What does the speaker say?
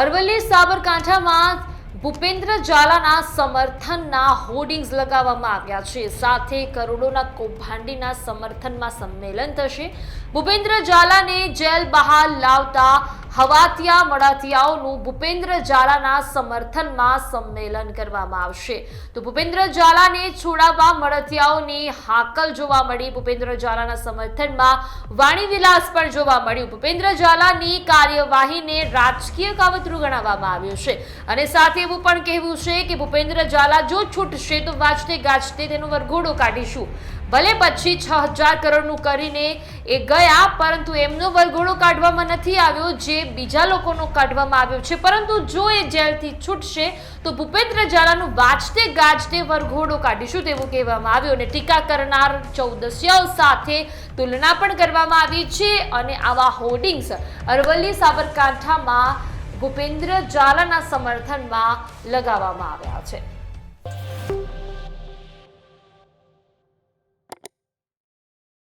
અરવલ્લી સાબરકાંઠામાં ભૂપેન્દ્ર ઝાલાના સમર્થનના હોર્ડિંગ્સ લગાવવામાં આવ્યા છે. સાથે કરોડોના કૌભાંડીના સમર્થનમાં સંમેલન થશે. ભૂપેન્દ્ર ઝાલાને જેલ બહાર લાવતા હવાતિયા મડાતિયાઓનું ભૂપેન્દ્ર ઝાલાના સમર્થનમાં સંમેલન કરવામાં આવશે. તો ભૂપેન્દ્ર ઝાલાને છોડાવવા મળતિયાઓની હાકલ જોવા મળી. ભૂપેન્દ્ર ઝાલાના સમર્થનમાં વાણીવિલાસ પણ જોવા મળ્યું. ભૂપેન્દ્ર ઝાલાની કાર્યવાહીને રાજકીય કાવતરું ગણાવવામાં આવ્યું છે. અને સાથે એવું પણ કહેવું છે કે ભૂપેન્દ્ર ઝાલા જો છૂટશે તો વાંચતે ગાજતે તેનો વરઘોડો કાઢીશું. ભલે પછી છ હજાર કરોડનું કરીને એ ગયા, પરંતુ એમનો વરઘોડો કાઢવામાં નથી આવ્યો, જે બીજા લોકોનો કાઢવામાં આવ્યો છે. પરંતુ જો એ જેલથી છૂટશે, તો ભૂપેન્દ્ર ઝાલાનું વાજતે ગાજતે વરઘોડો કાઢીશું તેવું કહેવામાં આવ્યું અને ટીકા કરનાર ચૌદસિયાઓ સાથે તુલના પણ કરવામાં આવી છે અને આવા હોર્ડિંગ્સ અરવલ્લી સાબરકાંઠામાં ભૂપેન્દ્ર ઝાલાના સમર્થનમાં લગાવવામાં આવ્યા છે.